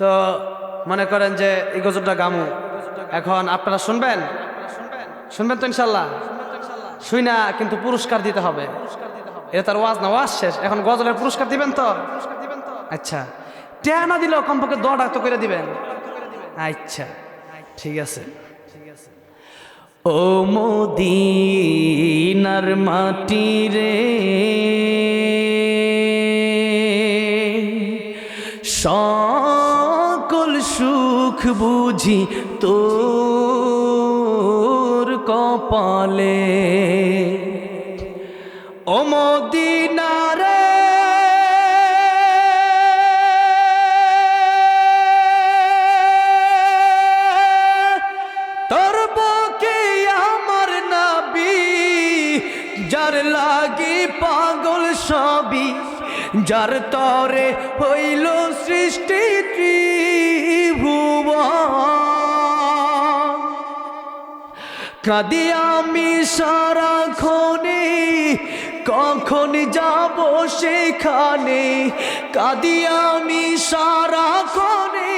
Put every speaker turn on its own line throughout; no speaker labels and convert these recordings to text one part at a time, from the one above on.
তো মনে করেন যে এই গজলটা গামু। এখন আপনারা শুনবেন? শুনবেন তো ইনশাল্লাহ? শুই না, কিন্তু পুরস্কার দিতে হবে। এটা তার ওয়াজ না, ওয়াজ শেষ। এখন গজলের পুরস্কার দিবেন তো? আচ্ছা। টেয়া না দিলেও কমপক্ষে দোয়াটা তো করে দিবেন। আচ্ছা ঠিক আছে। ও মোদিনার মাটি রে বুঝি তোর কপালে। ও মোদিনারে আমার নাবি, যার লাগি পাগল সবই, যার তরে হইল সৃষ্টি কাঁদি আমি সারাক্ষণে, কখন যাব সেখানে? কাঁদি আমি সারাক্ষণে,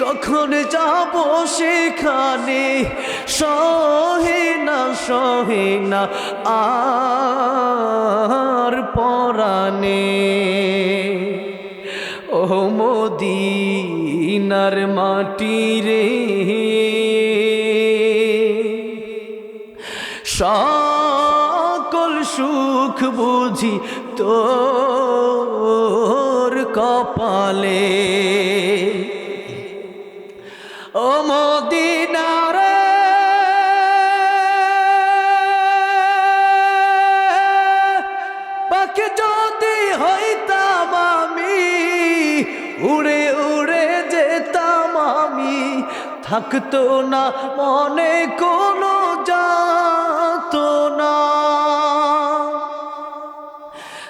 কখন যাব সেখানে? সহে না সহে না, আর পরাণে। ও মোদিনার মাটি রে সকল সুখ বুঝি তোর কপালে। ও মদিনারে পাখি যদি হইতাম আমি, উড়ে উড়ে যেতাম আমি, থাকতো না মনে কোনো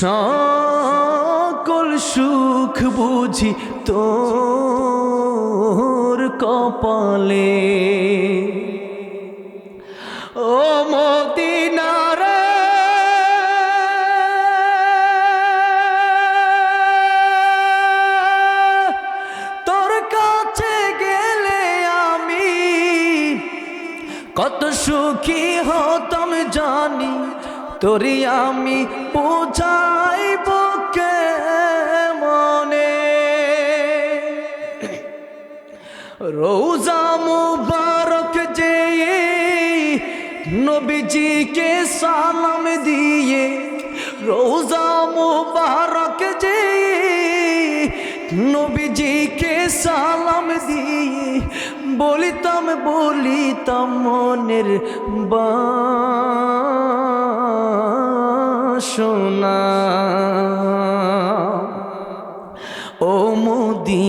সকল সুখ বুঝি তোর কপালে। ও মদিনারে তোর কাছে গেলে আমি কত সুখী হতাম জানি। তোরি আমি বোঝাইব কে মনে রোজা মুবারক যে নবীজিকে সালাম দিয়ে, রোজা মুবারক যে নবীজিকে সালাম দিয়ে, বলিতাম বলিতাম মনের বাসনা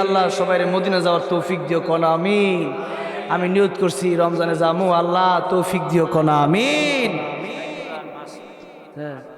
আল্লাহ সবাই মদিনা যাওয়ার তৌফিক দিও, কনা আমিন। আমি নিয়ত করছি, রমজানে যামু, আল্লাহ, তৌফিক দিও, কনা আমিন। হ্যাঁ।